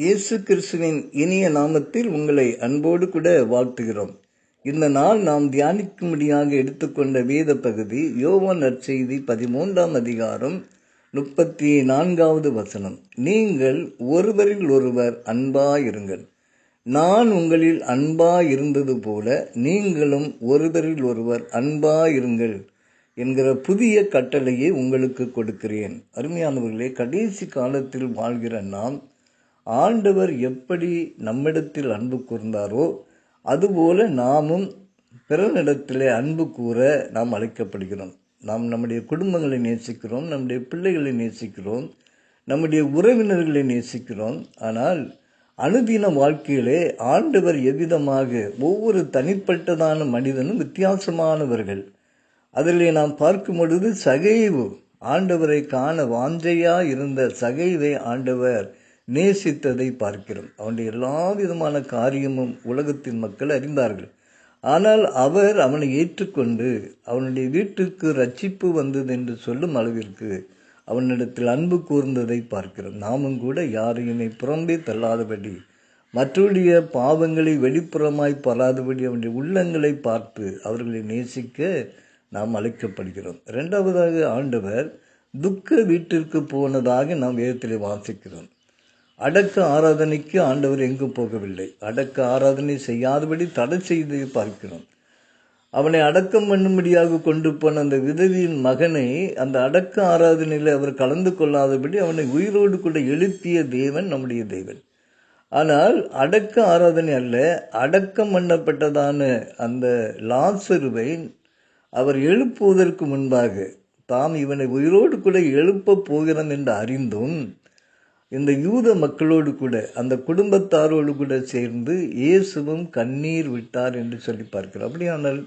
இயேசு கிறிஸ்துவின் இனிய நாமத்தில் உங்களை அன்போடு கூட வாழ்த்துகிறோம். இந்த நாள் நாம் தியானிக்கும்படியாக எடுத்துக்கொண்ட வேத பகுதி யோவான் நற்செய்தி பதிமூன்றாம் அதிகாரம் முப்பத்தி நான்காவது வசனம். நீங்கள் ஒருவரில் ஒருவர் அன்பாயிருங்கள். நான் உங்களில் அன்பாயிருந்தது போல நீங்களும் ஒருவரில் ஒருவர் அன்பாயிருங்கள் என்கிற புதிய கட்டளையை உங்களுக்கு கொடுக்கிறேன். அருமையானவர்களே கடைசி காலத்தில் வாழ்கிற நாம் ஆண்டவர் எப்படி நம்மிடத்தில் அன்பு கூர்ந்தாரோ அதுபோல நாமும் பிறனிடத்திலே அன்பு கூற நாம் அழைக்கப்படுகிறோம். நாம் நம்முடைய குடும்பங்களை நேசிக்கிறோம் நம்முடைய பிள்ளைகளை நேசிக்கிறோம் நம்முடைய உறவினர்களை நேசிக்கிறோம். ஆனால் அனுதின வாழ்க்கையிலே ஆண்டவர் எவ்விதமாக ஒவ்வொரு தனிப்பட்டதான மனிதனும் வித்தியாசமானவர்கள். அதிலே நாம் பார்க்கும் பொழுது சகைவு. ஆண்டவரை காண வாஞ்சையாக இருந்த சகைவை ஆண்டவர் நேசித்ததை பார்க்கிறோம். அவனுடைய எல்லா விதமான காரியமும் உலகத்தின் மக்கள் அறிந்தார்கள். ஆனால் அவர் அவனை ஏற்றுக்கொண்டு அவனுடைய வீட்டுக்கு ரட்சிப்பு வந்தது என்று சொல்லும் அளவிற்கு அவனிடத்தில் அன்பு கூர்ந்ததை பார்க்கிறோம். நாமும் கூட யாரையுமே புறம்பே தள்ளாதபடி மற்றவருடைய பாவங்களை வெளிப்புறமாய் பராதபடி அவனுடைய உள்ளங்களை பார்த்து அவர்களை நேசிக்க நாம் அழைக்கப்படுகிறோம். இரண்டாவதாக ஆண்டவர் துக்க வீட்டிற்கு போனதாக நாம் வேதத்தில் வாசிக்கிறோம். அடக்க ஆராதனைக்கு ஆண்டவர் எங்கு போகவில்லை. அடக்க ஆராதனை செய்யாதபடி தடை செய்து பார்க்கிறோம். அவனை அடக்கம் பண்ணும்படியாக கொண்டு போன அந்த விதவியின் மகனை அந்த அடக்க ஆராதனையில் அவர் கலந்து கொள்ளாதபடி அவனை உயிரோடு கூட எழுப்பிய தேவன் நம்முடைய தேவன். ஆனால் அடக்க ஆராதனை அல்ல அடக்கம் பண்ணப்பட்டதான அந்த லாசருவை அவர் எழுப்புவதற்கு முன்பாக தாம் இவனை உயிரோடு கூட எழுப்பப் போகிறோம் என்று அறிந்தும் இந்த யூத மக்களோடு கூட அந்த குடும்பத்தாரோடு கூட சேர்ந்து இயேசுவும் கண்ணீர் விட்டார் என்று சொல்லி பார்க்கிறோம். அப்படியானால்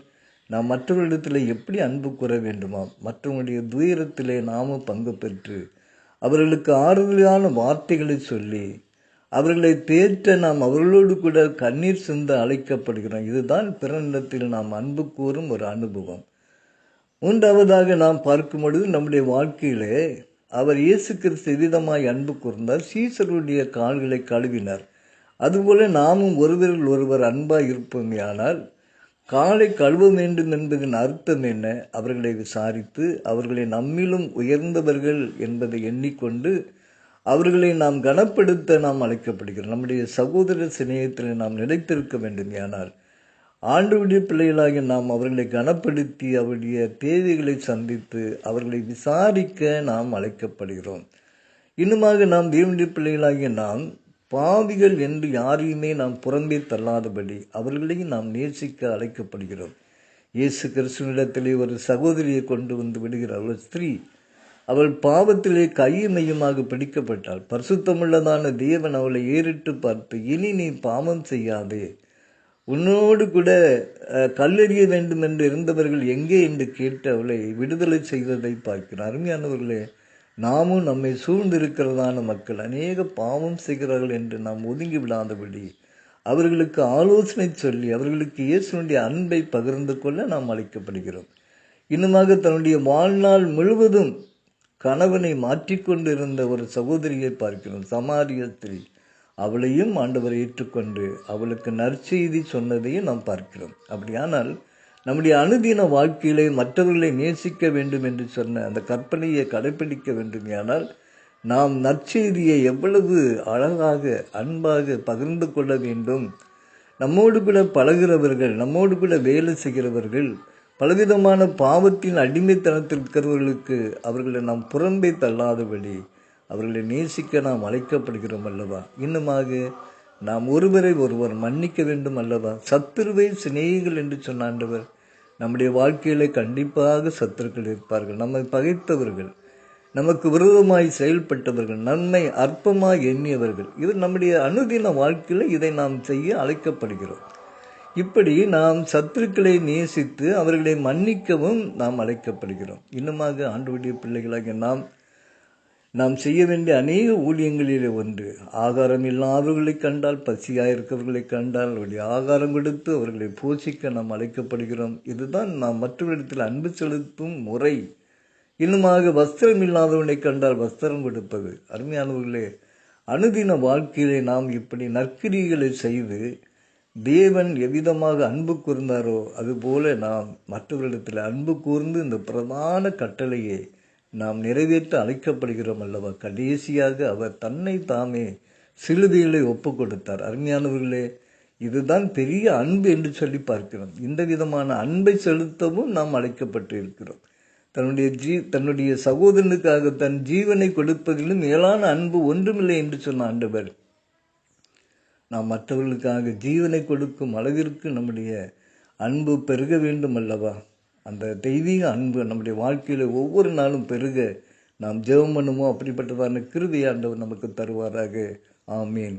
நாம் மற்றவர்களிடத்தில் எப்படி அன்பு கூற வேண்டுமா? மற்றவங்களுடைய துயரத்திலே நாமும் பங்கு பெற்று அவர்களுக்கு ஆறுதலான வார்த்தைகளை சொல்லி அவர்களை தேற்ற நாம் அவர்களோடு கூட கண்ணீர் சிந்த அழைக்கப்படுகிறோம். இதுதான் பிறனிடத்தில் நாம் அன்பு கூறும் ஒரு அனுபவம். மூன்றாவதாக நாம் பார்க்கும் பொழுது நம்முடைய வாழ்க்கையிலே அவர் இயேசு கிறிஸ்து அன்பு கூர்ந்தார் சீசருடைய கால்களை கழுவினார். அதுபோல நாமும் ஒருவரில் ஒருவர் அன்பாக இருப்போமே ஆனால் காலை கழுவ வேண்டும் என்பதன் அர்த்தம் என்ன? அவர்களை விசாரித்து அவர்களை நம்மிலும் உயர்ந்தவர்கள் என்பதை எண்ணிக்கொண்டு அவர்களை நாம் கனப்படுத்த நாம் அழைக்கப்படுகிறோம். நம்முடைய சகோதர சிநேகத்தில் நாம் நிலைத்திருக்க வேண்டும் ஆனால் ஆண்டுடைய பிள்ளைகளாகிய நாம் அவர்களை கனப்படுத்தி அவருடைய தேவைகளை சந்தித்து அவர்களை விசாரிக்க நாம் அழைக்கப்படுகிறோம். இன்னுமாக நாம் தேவனுடைய பிள்ளைகளாகிய நாம் பாவிகள் என்று யாரையுமே நாம் புறம்பே தள்ளாதபடி அவர்களையும் நாம் நேசிக்க அழைக்கப்படுகிறோம். இயேசு கிறிஸ்துவனிடத்திலே ஒரு சகோதரியை கொண்டு வந்து விடுகிறார் ஒரு ஸ்திரீ அவள் பாவத்திலே கையுமையுமாக பிடிக்கப்பட்டாள். பரிசுத்தமுள்ளதான தேவன் அவளை ஏறிட்டு பார்த்து இனி நீ பாவம் செய்யாதே. உன்னோடு கூட கல்லெறிய வேண்டும் என்று இருந்தவர்கள் எங்கே என்று கேட்டு அவளை விடுதலை செய்ததை பார்க்கிறோம் அருமையானவர்களே நாமும் நம்மை சூழ்ந்திருக்கிறதான மக்கள் அநேக பாவம் செய்கிறார்கள் என்று நாம் ஒதுங்கி விடாதபடி அவர்களுக்கு ஆலோசனை சொல்லி அவர்களுக்கு இயேசுனுடைய அன்பை பகிர்ந்து கொள்ள நாம் அழைக்கப்படுகிறோம். இன்னுமாக தன்னுடைய வாழ்நாள் முழுவதும் கணவனை மாற்றிக்கொண்டிருந்த ஒரு சகோதரியை பார்க்கிறோம் சமாரியத்தில். அவளையும் ஆண்டவர் ஏற்றுக்கொண்டு அவளுக்கு நற்செய்தி சொன்னதையும் நாம் பார்க்கிறோம். அப்படியானால் நம்முடைய அனுதின வாழ்க்கையிலே மற்றவர்களை நேசிக்க வேண்டும் என்று சொன்ன அந்த கற்பனையை கடைபிடிக்க வேண்டுமையானால் நாம் நற்செய்தியை எவ்வளவு அழகாக அன்பாக பகிர்ந்து கொள்ள வேண்டும். நம்மோடு கூட பழகிறவர்கள் நம்மோடு கூட வேலை செய்கிறவர்கள் பலவிதமான பாவத்தின் அடிமைத்தனத்தில் இருக்கிறவர்களுக்கு அவர்களை நாம் புறம்பே தள்ளாதபடி அவர்களை நேசிக்க நாம் அழைக்கப்படுகிறோம் அல்லவா? இன்னுமாக நாம் ஒருவரை ஒருவர் மன்னிக்க வேண்டும் அல்லவா? சத்துருவை சிநேகிகள் என்று சொன்ன ஆண்டவர் நம்முடைய வாழ்க்கையில கண்டிப்பாக சத்துருக்கள் இருப்பார்கள். நம்மை பகைத்தவர்கள் நமக்கு விரோதமாய் செயல்பட்டவர்கள் நன்மை அற்பமாய் எண்ணியவர்கள் இது நம்முடைய அனுதின வாழ்க்கையில் இதை நாம் செய்ய அழைக்கப்படுகிறோம். இப்படி நாம் சத்துருக்களை நேசித்து அவர்களை மன்னிக்கவும் நாம் அழைக்கப்படுகிறோம். இன்னுமாக ஆண்டுடைய பிள்ளைகளாக நாம் நாம் செய்ய வேண்டிய அநேக ஊழியங்களிலே ஒன்று ஆகாரம் இல்லாதவர்களை கண்டால் பசியாயிருக்கிறவர்களை கண்டால் அவருடைய ஆகாரம் கொடுத்து அவர்களை போஷிக்க நாம் அழைக்கப்படுகிறோம். இதுதான் நாம் மற்றவரிடத்தில் அன்பு செலுத்தும் முறை. இன்னுமாக வஸ்திரம் இல்லாதவனை கண்டால் வஸ்திரம் கொடுப்பது. அருமையானவர்களே அனுதின வாழ்க்கையிலே நாம் இப்படி நற்கிரிகளை செய்து தேவன் எவ்விதமாக அன்பு கூர்ந்தாரோ அதுபோல நாம் மற்றவர்களிடத்தில் அன்பு கூர்ந்து இந்த பிரதான கட்டளையை நாம் நிறைவேற்ற அழைக்கப்படுகிறோம் அல்லவா? கடைசியாக அவர் தன்னை தாமே சிலுவையிலே ஒப்பு கொடுத்தார் அருமையானவர்களே இதுதான் பெரிய அன்பு என்று சொல்லி பார்க்கிறோம். இந்த விதமான அன்பை செலுத்தவும் நாம் அழைக்கப்பட்டு இருக்கிறோம் தன்னுடைய ஜீ தன்னுடைய சகோதரனுக்காக தன் ஜீவனை கொடுப்பதிலும் மேலான அன்பு ஒன்றுமில்லை என்று சொன்ன ஆண்டவர் நாம் மற்றவர்களுக்காக ஜீவனை கொடுக்கும் அளவிற்கு நம்முடைய அன்பு பெருக வேண்டும் அல்லவா? அந்த தெய்வீக அன்பு நம்முடைய வாழ்க்கையில் ஒவ்வொரு நாளும் பெருக நாம் ஜெபம் பண்ணுமோ அப்படிப்பட்டதான கிருதி ஆண்டவர் நமக்கு தருவாராக. ஆமீன்.